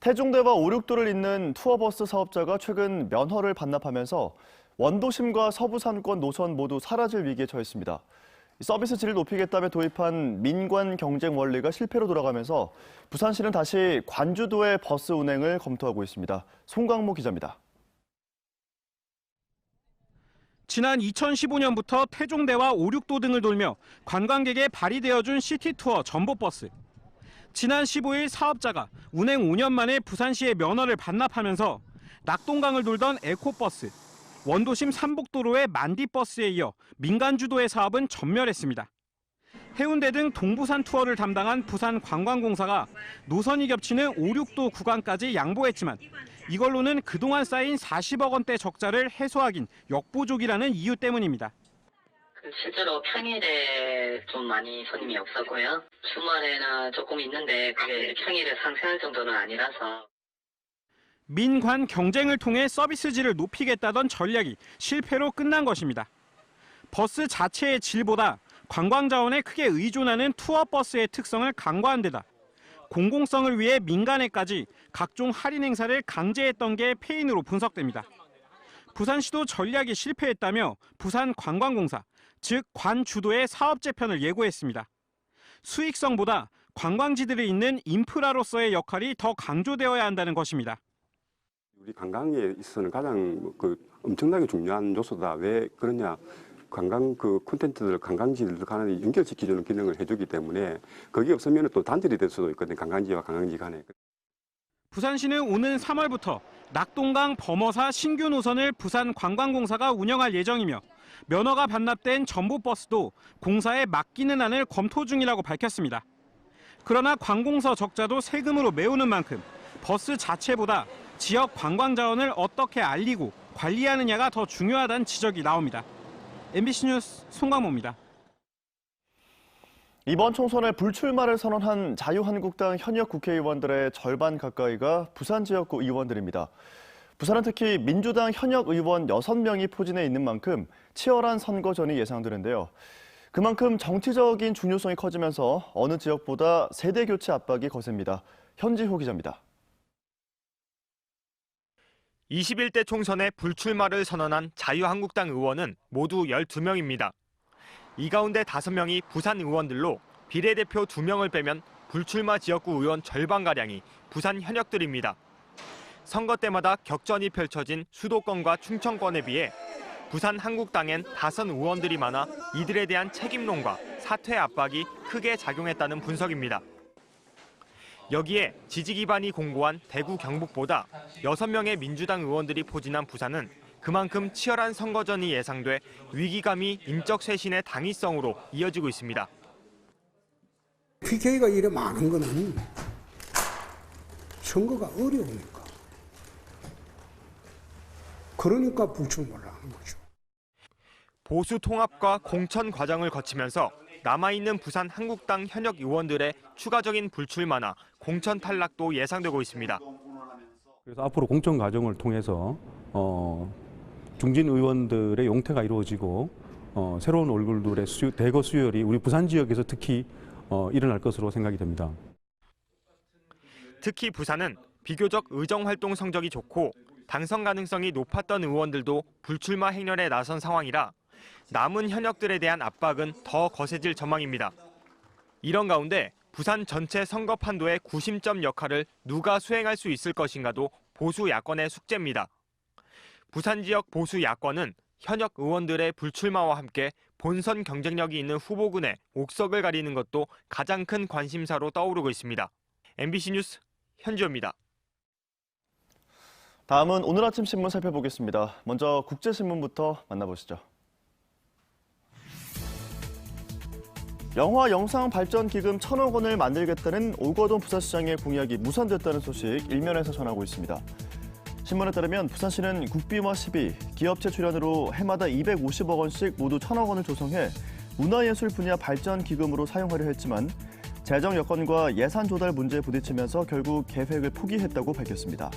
태종대와 오륙도를 잇는 투어버스 사업자가 최근 면허를 반납하면서 원도심과 서부산권 노선 모두 사라질 위기에 처했습니다. 이 서비스 질을 높이겠다며 도입한 민관 경쟁 원리가 실패로 돌아가면서 부산시는 다시 관주도의 버스 운행을 검토하고 있습니다. 송강모 기자입니다. 지난 2015년부터 태종대와 오륙도 등을 돌며 관광객에 발휘되어준 시티투어 전봇버스. 지난 15일 사업자가 운행 5년 만에 부산시의 면허를 반납하면서 낙동강을 돌던 에코버스, 원도심 삼복도로의 만디버스에 이어 민간 주도의 사업은 전멸했습니다. 해운대 등 동부산 투어를 담당한 부산 관광공사가 노선이 겹치는 5, 6도 구간까지 양보했지만 이걸로는 그동안 쌓인 40억 원대 적자를 해소하긴 역부족이라는 이유 때문입니다. 그 실제로 평일에 좀 많이 손님이 없었고요. 주말에는 조금 있는데 그게 평일에 상쇄할 정도는 아니라서 민관 경쟁을 통해 서비스질을 높이겠다던 전략이 실패로 끝난 것입니다. 버스 자체의 질보다 관광 자원에 크게 의존하는 투어 버스의 특성을 강화한 데다 공공성을 위해 민간에까지 각종 할인 행사를 강제했던 게 패인으로 분석됩니다. 부산시도 전략이 실패했다며 부산관광공사, 즉 관주도의 사업 재 편을 예고했습니다. 수익성보다 관광지들에 있는 인프라로서의 역할이 더 강조되어야 한다는 것입니다. 우리 관광에 있어서는 가장 그 엄청나게 중요한 요소다. 왜 그러냐? 관광 그 콘텐츠들 관광지들 간에 연결시켜주는 기능을 해주기 때문에 거기 없으면 또 단절이 될 수도 있거든요. 관광지와 관광지 간에. 부산시는 오는 3월부터 낙동강 범어사 신규 노선을 부산관광공사가 운영할 예정이며 면허가 반납된 전봇버스도 공사에 맡기는 안을 검토 중이라고 밝혔습니다. 그러나 관공서 적자도 세금으로 메우는 만큼 버스 자체보다 지역 관광 자원을 어떻게 알리고 관리하느냐가 더 중요하다는 지적이 나옵니다. MBC 뉴스 송강모입니다. 이번 총선에 불출마를 선언한 자유한국당 현역 국회의원들의 절반 가까이가 부산 지역구 의원들입니다. 부산은 특히 민주당 현역 의원 6명이 포진해 있는 만큼 치열한 선거전이 예상되는데요. 그만큼 정치적인 중요성이 커지면서 어느 지역보다 세대 교체 압박이 거셉니다. 현지호 기자입니다. 21대 총선에 불출마를 선언한 자유한국당 의원은 모두 12명입니다. 이 가운데 5명이 부산 의원들로 비례대표 2명을 빼면 불출마 지역구 의원 절반가량이 부산 현역들입니다. 선거 때마다 격전이 펼쳐진 수도권과 충청권에 비해 부산 한국당엔 다선 의원들이 많아 이들에 대한 책임론과 사퇴 압박이 크게 작용했다는 분석입니다. 여기에 지지 기반이 공고한 대구 경북보다 6명의 민주당 의원들이 포진한 부산은 그만큼 치열한 선거전이 예상돼 위기감이 인적 쇄신의 당위성으로 이어지고 있습니다. PK가 이래 많은 거는 선거가 어려우니까. 그러니까 불출마를 하는 거죠. 보수 통합과 공천 과정을 거치면서 남아있는 부산 한국당 현역 의원들의 추가적인 불출마나 공천 탈락도 예상되고 있습니다. 그래서 앞으로 공천 과정을 통해서 어, 중진 의원들의 용퇴가 이루어지고 어, 새로운 얼굴들의 수, 대거 수혈이 우리 부산 지역에서 특히 어, 일어날 것으로 생각이 됩니다. 특히 부산은 비교적 의정 활동 성적이 좋고 당선 가능성이 높았던 의원들도 불출마 행렬에 나선 상황이라 남은 현역들에 대한 압박은 더 거세질 전망입니다. 이런 가운데 부산 전체 선거 판도의 구심점 역할을 누가 수행할 수 있을 것인가도 보수 야권의 숙제입니다. 부산 지역 보수 야권은 현역 의원들의 불출마와 함께 본선 경쟁력이 있는 후보군의 옥석을 가리는 것도 가장 큰 관심사로 떠오르고 있습니다. MBC 뉴스 현주입니다. 다음은 오늘 아침 신문 살펴보겠습니다. 먼저 국제신문부터 만나보시죠. 영화 영상 발전 기금 천억 원을 만들겠다는 오거돈 부산시장의 공약이 무산됐다는 소식 일면에서 전하고 있습니다. 신문에 따르면 부산시는 국비와 시비, 기업체 출연으로 해마다 250억 원씩 모두 천억 원을 조성해 문화예술 분야 발전 기금으로 사용하려 했지만 재정 여건과 예산 조달 문제에 부딪히면서 결국 계획을 포기했다고 밝혔습니다.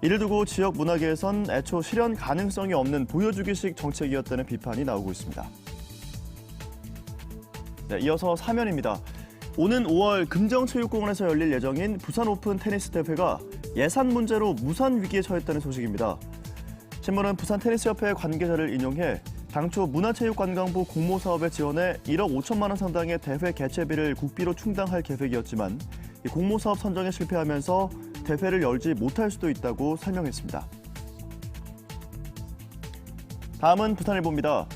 이를 두고 지역 문화계에선 애초 실현 가능성이 없는 보여주기식 정책이었다는 비판이 나오고 있습니다. 네, 이어서 사면입니다. 오는 5월 금정체육공원에서 열릴 예정인 부산 오픈 테니스 대회가 예산 문제로 무산 위기에 처했다는 소식입니다. 신문은 부산 테니스협회 관계자를 인용해 당초 문화체육관광부 공모 사업에 지원해 1억 5천만 원 상당의 대회 개최비를 국비로 충당할 계획이었지만 이 공모 사업 선정에 실패하면서 대회를 열지 못할 수도 있다고 설명했습니다. 다음은 부산일보입니다.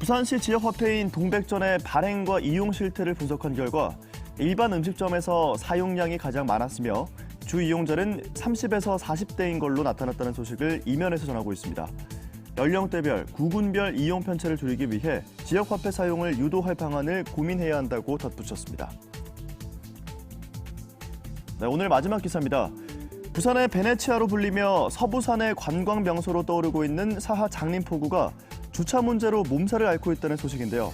부산시 지역화폐인 동백전의 발행과 이용 실태를 분석한 결과 일반 음식점에서 사용량이 가장 많았으며 주 이용자는 30에서 40대인 걸로 나타났다는 소식을 이면에서 전하고 있습니다. 연령대별, 구군별 이용 편차를 줄이기 위해 지역 화폐 사용을 유도할 방안을 고민해야 한다고 덧붙였습니다. 네, 오늘 마지막 기사입니다. 부산의 베네치아로 불리며 서부산의 관광 명소로 떠오르고 있는 사하 장림포구가 주차 문제로 몸살을 앓고 있다는 소식인데요.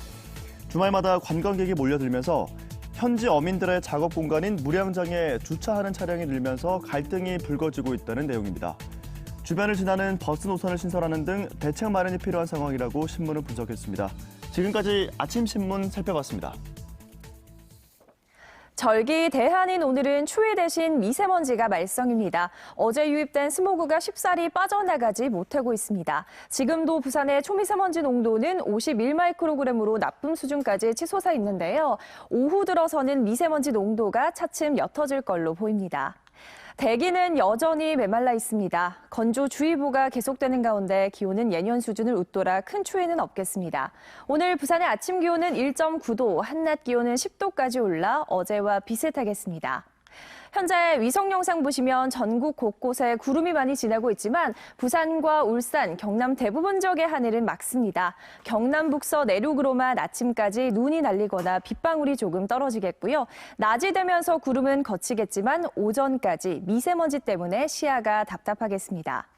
주말마다 관광객이 몰려들면서 현지 어민들의 작업 공간인 무량장에 주차하는 차량이 늘면서 갈등이 불거지고 있다는 내용입니다. 주변을 지나는 버스 노선을 신설하는 등 대책 마련이 필요한 상황이라고 신문은 분석했습니다. 지금까지 아침 신문 살펴봤습니다. 절기 대한인 오늘은 추위 대신 미세먼지가 말썽입니다. 어제 유입된 스모그가 쉽사리 빠져나가지 못하고 있습니다. 지금도 부산의 초미세먼지 농도는 51마이크로그램으로 나쁨 수준까지 치솟아 있는데요. 오후 들어서는 미세먼지 농도가 차츰 옅어질 걸로 보입니다. 대기는 여전히 메말라 있습니다. 건조주의보가 계속되는 가운데 기온은 예년 수준을 웃돌아 큰 추위는 없겠습니다. 오늘 부산의 아침 기온은 1.9도, 한낮 기온은 10도까지 올라 어제와 비슷하겠습니다. 현재 위성 영상 보시면 전국 곳곳에 구름이 많이 지나고 있지만 부산과 울산, 경남 대부분 지역의 하늘은 맑습니다. 경남 북서 내륙으로만 아침까지 눈이 날리거나 빗방울이 조금 떨어지겠고요. 낮이 되면서 구름은 걷히겠지만 오전까지 미세먼지 때문에 시야가 답답하겠습니다.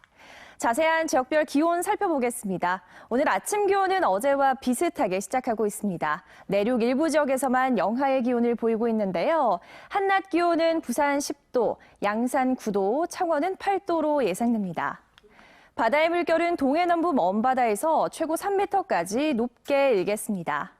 자세한 지역별 기온 살펴보겠습니다. 오늘 아침 기온은 어제와 비슷하게 시작하고 있습니다. 내륙 일부 지역에서만 영하의 기온을 보이고 있는데요. 한낮 기온은 부산 10도, 양산 9도, 창원은 8도로 예상됩니다. 바다의 물결은 동해 남부 먼바다에서 최고 3m까지 높게 일겠습니다.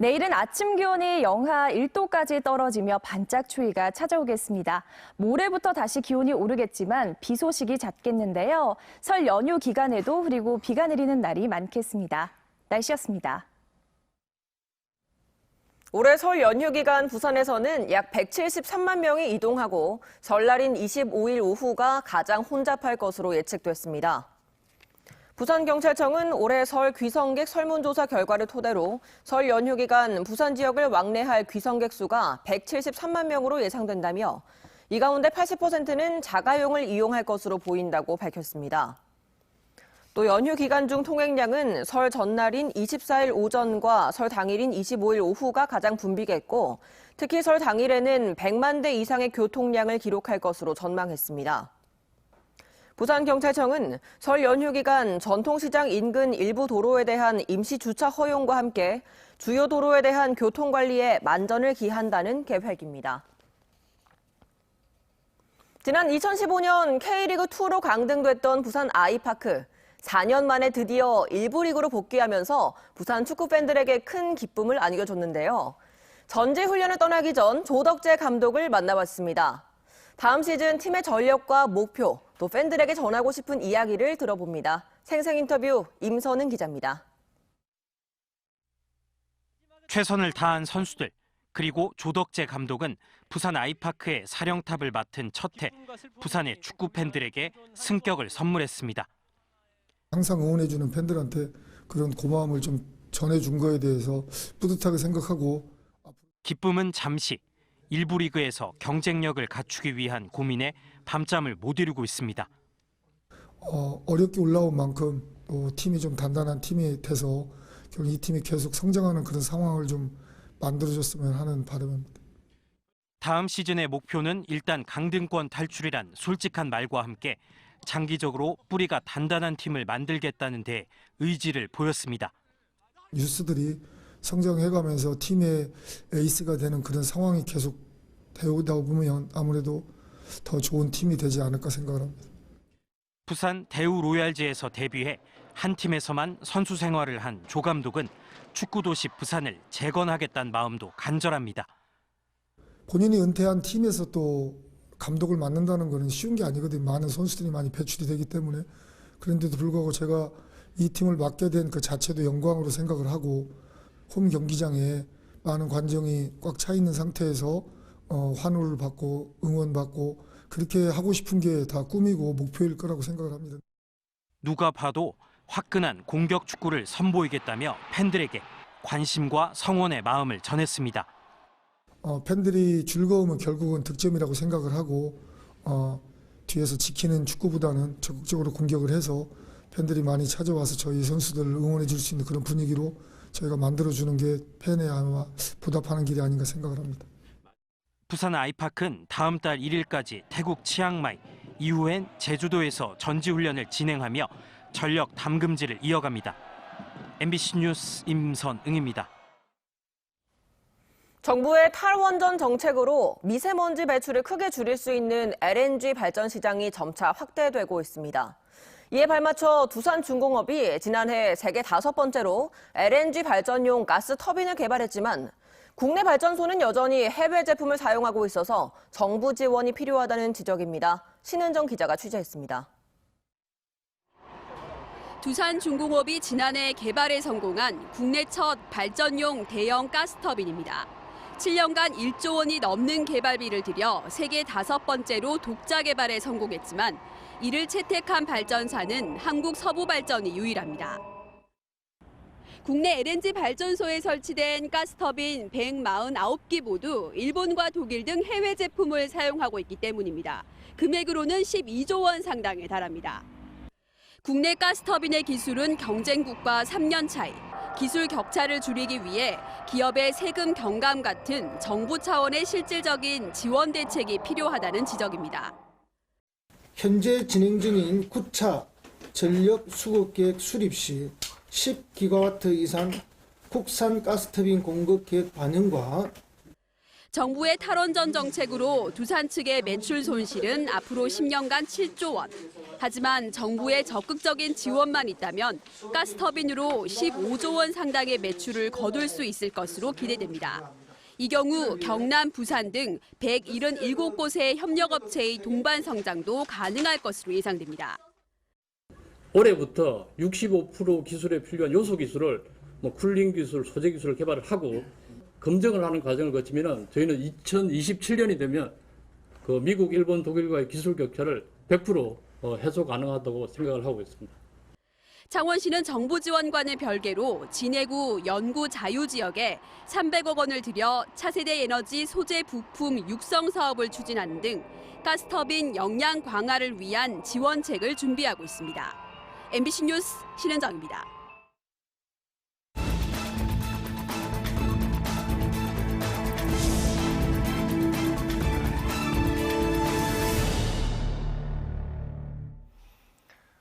내일은 아침 기온이 영하 1도까지 떨어지며 반짝 추위가 찾아오겠습니다. 모레부터 다시 기온이 오르겠지만 비 소식이 잦겠는데요. 설 연휴 기간에도 그리고 비가 내리는 날이 많겠습니다. 날씨였습니다. 올해 설 연휴 기간 부산에서는 약 173만 명이 이동하고 설날인 25일 오후가 가장 혼잡할 것으로 예측됐습니다. 부산경찰청은 올해 설 귀성객 설문조사 결과를 토대로 설 연휴 기간 부산 지역을 왕래할 귀성객 수가 173만 명으로 예상된다며 이 가운데 80%는 자가용을 이용할 것으로 보인다고 밝혔습니다. 또 연휴 기간 중 통행량은 설 전날인 24일 오전과 설 당일인 25일 오후가 가장 붐비겠고 특히 설 당일에는 100만 대 이상의 교통량을 기록할 것으로 전망했습니다. 부산경찰청은 설 연휴 기간 전통시장 인근 일부 도로에 대한 임시 주차 허용과 함께 주요 도로에 대한 교통관리에 만전을 기한다는 계획입니다. 지난 2015년 K리그2로 강등됐던 부산 아이파크. 4년 만에 드디어 1부 리그로 복귀하면서 부산 축구 팬들에게 큰 기쁨을 안겨줬는데요. 전지 훈련을 떠나기 전 조덕재 감독을 만나봤습니다. 다음 시즌 팀의 전력과 목표, 또 팬들에게 전하고 싶은 이야기를 들어봅니다. 생생 인터뷰 임선은 기자입니다. 최선을 다한 선수들 그리고 조덕재 감독은 부산 아이파크의 사령탑을 맡은 첫해 부산의 축구 팬들에게 승격을 선물했습니다. 항상 응원해주는 팬들한테 그런 고마움을 좀 전해준 거에 대해서 뿌듯하게 생각하고 기쁨은 잠시 일부 리그에서 경쟁력을 갖추기 위한 고민에 밤잠을 못 이루고 있습니다. 어, 어렵게 올라온 만큼 또 팀이 좀 단단한 팀이 돼서 결국 이 팀이 계속 성장하는 그런 상황을 좀 만들어줬으면 하는 바람입니다. 다음 시즌의 목표는 일단 강등권 탈출이란 솔직한 말과 함께 장기적으로 뿌리가 단단한 팀을 만들겠다는 데 의지를 보였습니다. 뉴스들이 성장해가면서 팀의 에이스가 되는 그런 상황이 계속 되오다 보면 아무래도 더 좋은 팀이 되지 않을까 생각을 합니다. 부산 대우 로얄즈에서 데뷔해 한 팀에서만 선수 생활을 한 조 감독은 축구 도시 부산을 재건하겠다는 마음도 간절합니다. 본인이 은퇴한 팀에서 또 감독을 맡는다는 거는 쉬운 게 아니거든요. 많은 선수들이 많이 배출이 되기 때문에 그런데도 불구하고 제가 이 팀을 맡게 된 그 자체도 영광으로 생각을 하고 홈 경기장에 많은 관정이 꽉 차 있는 상태에서 어, 환호를 받고 응원받고 그렇게 하고 싶은 게 다 꿈이고 목표일 거라고 생각을 합니다. 누가 봐도 화끈한 공격 축구를 선보이겠다며 팬들에게 관심과 성원의 마음을 전했습니다. 어, 팬들이 즐거우면 결국은 득점이라고 생각을 하고 어, 뒤에서 지키는 축구보다는 적극적으로 공격을 해서 팬들이 많이 찾아와서 저희 선수들을 응원해 줄 수 있는 그런 분위기로 저희가 만들어주는 게 팬에 아마 보답하는 길이 아닌가 생각을 합니다. 부산 아이파크는 다음 달 1일까지 태국 치앙마이, 이후엔 제주도에서 전지훈련을 진행하며 전력 담금질을 이어갑니다. MBC 뉴스 임선응입니다. 정부의 탈원전 정책으로 미세먼지 배출을 크게 줄일 수 있는 LNG 발전 시장이 점차 확대되고 있습니다. 이에 발맞춰 두산중공업이 지난해 세계 다섯 번째로 LNG 발전용 가스 터빈을 개발했지만 국내 발전소는 여전히 해외 제품을 사용하고 있어서 정부 지원이 필요하다는 지적입니다. 신은정 기자가 취재했습니다. 두산중공업이 지난해 개발에 성공한 국내 첫 발전용 대형 가스터빈입니다. 7년간 1조 원이 넘는 개발비를 들여 세계 다섯 번째로 독자 개발에 성공했지만 이를 채택한 발전사는 한국 서부발전이 유일합니다. 국내 LNG 발전소에 설치된 가스터빈 149기 모두 일본과 독일 등 해외 제품을 사용하고 있기 때문입니다. 금액으로는 12조 원 상당에 달합니다. 국내 가스터빈의 기술은 경쟁국과 3년 차이, 기술 격차를 줄이기 위해 기업의 세금 경감 같은 정부 차원의 실질적인 지원 대책이 필요하다는 지적입니다. 현재 진행 중인 9차 전력 수급 계획 수립 시 10기가와트 이상 국산 가스터빈 공급 계획 반영과 정부의 탈원전 정책으로 두산 측의 매출 손실은 앞으로 10년간 7조 원. 하지만 정부의 적극적인 지원만 있다면 가스터빈으로 15조 원 상당의 매출을 거둘 수 있을 것으로 기대됩니다. 이 경우 경남, 부산 등 177곳의 협력업체의 동반 성장도 가능할 것으로 예상됩니다. 올해부터 65% 기술에 필요한 요소 기술을 뭐 쿨링 기술, 소재 기술을 개발을 하고 검증을 하는 과정을 거치면은 저희는 2027년이 되면 그 미국, 일본, 독일과의 기술 격차를 100% 어, 해소 가능하다고 생각을 하고 있습니다. 창원시는 정부 지원과는 별개로 진해구 연구 자유 지역에 300억 원을 들여 차세대 에너지 소재 부품 육성 사업을 추진하는 등 가스터빈 역량 강화를 위한 지원책을 준비하고 있습니다. MBC 뉴스 신은정입니다.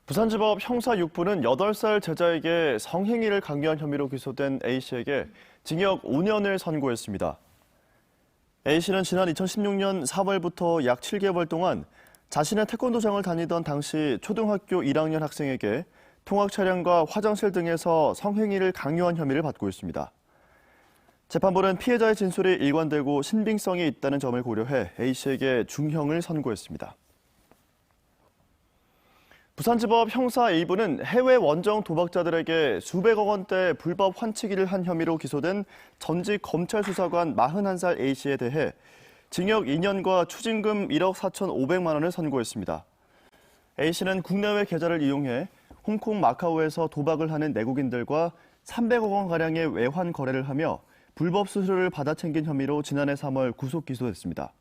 부산지법 형사 6부는 8살 제자에게 성행위를 강요한 혐의로 기소된 A씨에게 징역 5년을 선고했습니다. A씨는 지난 2016년 4월부터 약 7개월 동안 자신의 태권도장을 다니던 당시 초등학교 1학년 학생에게 통학 차량과 화장실 등에서 성행위를 강요한 혐의를 받고 있습니다. 재판부는 피해자의 진술이 일관되고 신빙성이 있다는 점을 고려해 A씨에게 중형을 선고했습니다. 부산지법 형사 1부는 해외 원정 도박자들에게 수백억 원대 불법 환치기를 한 혐의로 기소된 전직 검찰 수사관 41살 A씨에 대해 징역 2년과 추징금 1억 4,500만 원을 선고했습니다. A씨는 국내외 계좌를 이용해 홍콩 마카오에서 도박을 하는 내국인들과 300억 원가량의 외환 거래를 하며 불법 수수료를 받아 챙긴 혐의로 지난해 3월 구속 기소됐습니다.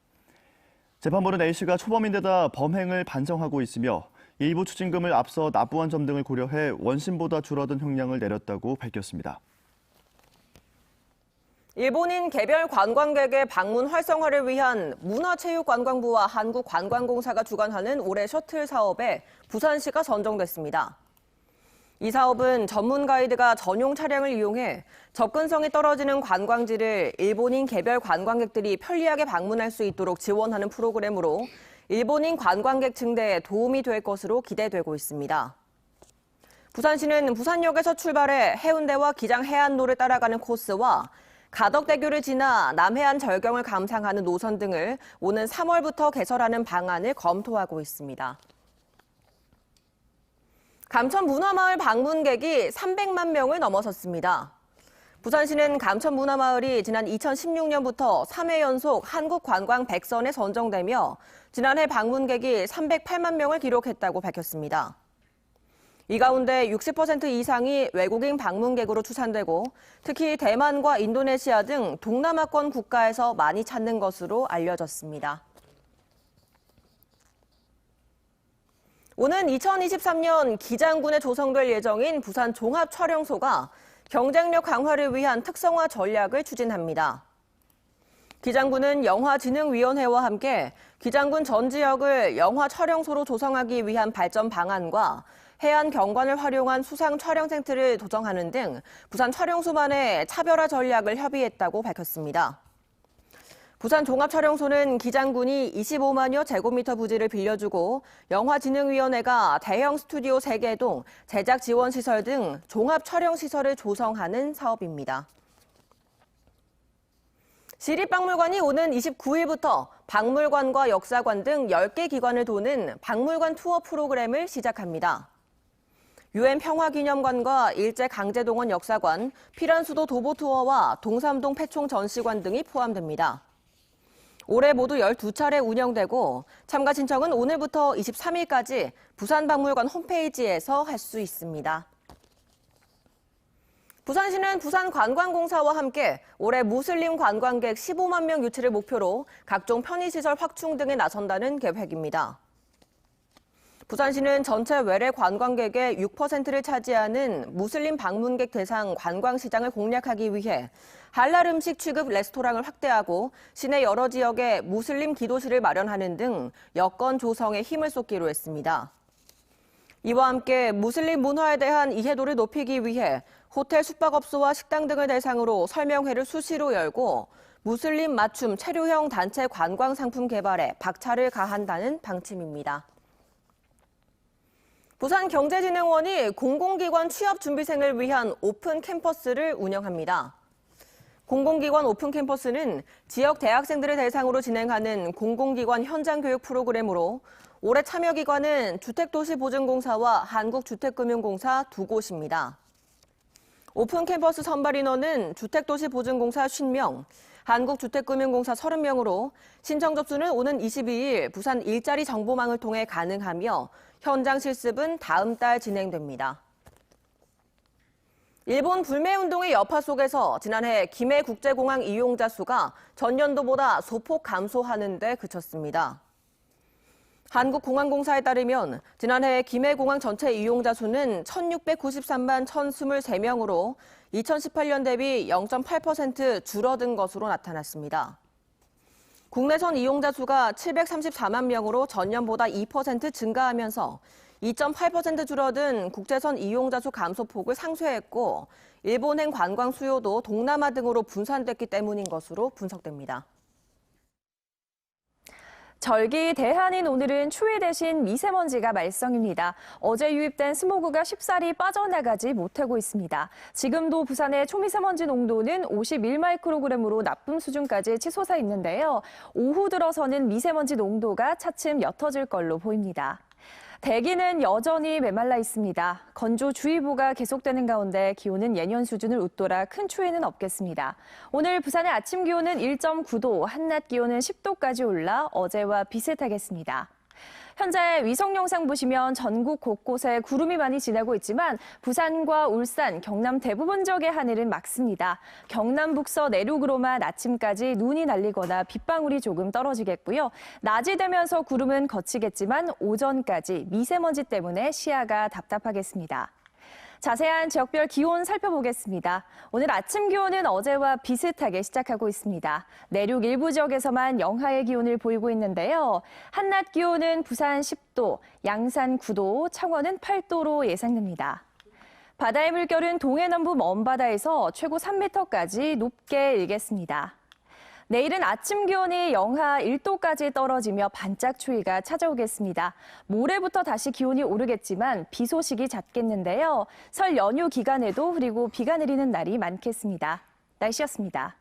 재판부는 A씨가 초범인데다 범행을 반성하고 있으며 일부 추징금을 앞서 납부한 점 등을 고려해 원심보다 줄어든 형량을 내렸다고 밝혔습니다. 일본인 개별 관광객의 방문 활성화를 위한 문화체육관광부와 한국관광공사가 주관하는 올해 셔틀 사업에 부산시가 선정됐습니다. 이 사업은 전문 가이드가 전용 차량을 이용해 접근성이 떨어지는 관광지를 일본인 개별 관광객들이 편리하게 방문할 수 있도록 지원하는 프로그램으로 일본인 관광객 증대에 도움이 될 것으로 기대되고 있습니다. 부산시는 부산역에서 출발해 해운대와 기장 해안로를 따라가는 코스와 가덕대교를 지나 남해안 절경을 감상하는 노선 등을 오는 3월부터 개설하는 방안을 검토하고 있습니다. 감천 문화마을 방문객이 300만 명을 넘어섰습니다. 부산시는 감천 문화마을이 지난 2016년부터 3회 연속 한국관광 100선에 선정되며 지난해 방문객이 308만 명을 기록했다고 밝혔습니다. 이 가운데 60% 이상이 외국인 방문객으로 추산되고 특히 대만과 인도네시아 등 동남아권 국가에서 많이 찾는 것으로 알려졌습니다. 오는 2023년 기장군에 조성될 예정인 부산 종합촬영소가 경쟁력 강화를 위한 특성화 전략을 추진합니다. 기장군은 영화진흥위원회와 함께 기장군 전 지역을 영화 촬영소로 조성하기 위한 발전 방안과 해안 경관을 활용한 수상 촬영 센터를 조성하는 등 부산 촬영소만의 차별화 전략을 협의했다고 밝혔습니다. 부산 종합촬영소는 기장군이 25만여 제곱미터 부지를 빌려주고 영화진흥위원회가 대형 스튜디오 3개 동, 제작 지원 시설 등 종합 촬영 시설을 조성하는 사업입니다. 시립박물관이 오는 29일부터 박물관과 역사관 등 10개 기관을 도는 박물관 투어 프로그램을 시작합니다. 유엔 평화기념관과 일제강제동원 역사관, 피란수도 도보투어와 동삼동 패총 전시관 등이 포함됩니다. 올해 모두 12차례 운영되고 참가 신청은 오늘부터 23일까지 부산박물관 홈페이지에서 할 수 있습니다. 부산시는 부산관광공사와 함께 올해 무슬림 관광객 15만 명 유치를 목표로 각종 편의시설 확충 등에 나선다는 계획입니다. 부산시는 전체 외래 관광객의 6%를 차지하는 무슬림 방문객 대상 관광시장을 공략하기 위해 할랄 음식 취급 레스토랑을 확대하고 시내 여러 지역에 무슬림 기도실을 마련하는 등 여건 조성에 힘을 쏟기로 했습니다. 이와 함께 무슬림 문화에 대한 이해도를 높이기 위해 호텔 숙박업소와 식당 등을 대상으로 설명회를 수시로 열고 무슬림 맞춤 체류형 단체 관광 상품 개발에 박차를 가한다는 방침입니다. 부산경제진흥원이 공공기관 취업 준비생을 위한 오픈 캠퍼스를 운영합니다. 공공기관 오픈 캠퍼스는 지역 대학생들을 대상으로 진행하는 공공기관 현장 교육 프로그램으로 올해 참여 기관은 주택도시보증공사와 한국주택금융공사 두 곳입니다. 오픈 캠퍼스 선발 인원은 주택도시보증공사 50명, 한국주택금융공사 30명으로 신청 접수는 오는 22일 부산 일자리 정보망을 통해 가능하며 현장 실습은 다음 달 진행됩니다. 일본 불매운동의 여파 속에서 지난해 김해 국제공항 이용자 수가 전년도보다 소폭 감소하는 데 그쳤습니다. 한국공항공사에 따르면 지난해 김해공항 전체 이용자 수는 1,693만 1,023명으로 2018년 대비 0.8% 줄어든 것으로 나타났습니다. 국내선 이용자 수가 734만 명으로 전년보다 2% 증가하면서 2.8% 줄어든 국제선 이용자 수 감소폭을 상쇄했고 일본행 관광 수요도 동남아 등으로 분산됐기 때문인 것으로 분석됩니다. 절기 대한인 오늘은 추위 대신 미세먼지가 말썽입니다. 어제 유입된 스모그가 쉽사리 빠져나가지 못하고 있습니다. 지금도 부산의 초미세먼지 농도는 51마이크로그램으로 나쁨 수준까지 치솟아 있는데요. 오후 들어서는 미세먼지 농도가 차츰 옅어질 걸로 보입니다. 대기는 여전히 메말라 있습니다. 건조주의보가 계속되는 가운데 기온은 예년 수준을 웃돌아 큰 추위는 없겠습니다. 오늘 부산의 아침 기온은 1.9도, 한낮 기온은 10도까지 올라 어제와 비슷하겠습니다. 현재 위성 영상 보시면 전국 곳곳에 구름이 많이 지나고 있지만 부산과 울산, 경남 대부분 지역의 하늘은 맑습니다. 경남 북서 내륙으로만 아침까지 눈이 날리거나 빗방울이 조금 떨어지겠고요. 낮이 되면서 구름은 걷히겠지만 오전까지 미세먼지 때문에 시야가 답답하겠습니다. 자세한 지역별 기온 살펴보겠습니다. 오늘 아침 기온은 어제와 비슷하게 시작하고 있습니다. 내륙 일부 지역에서만 영하의 기온을 보이고 있는데요. 한낮 기온은 부산 10도, 양산 9도, 창원은 8도로 예상됩니다. 바다의 물결은 동해 남부 먼바다에서 최고 3m까지 높게 일겠습니다. 내일은 아침 기온이 영하 1도까지 떨어지며 반짝 추위가 찾아오겠습니다. 모레부터 다시 기온이 오르겠지만 비 소식이 잦겠는데요. 설 연휴 기간에도 그리고 비가 내리는 날이 많겠습니다. 날씨였습니다.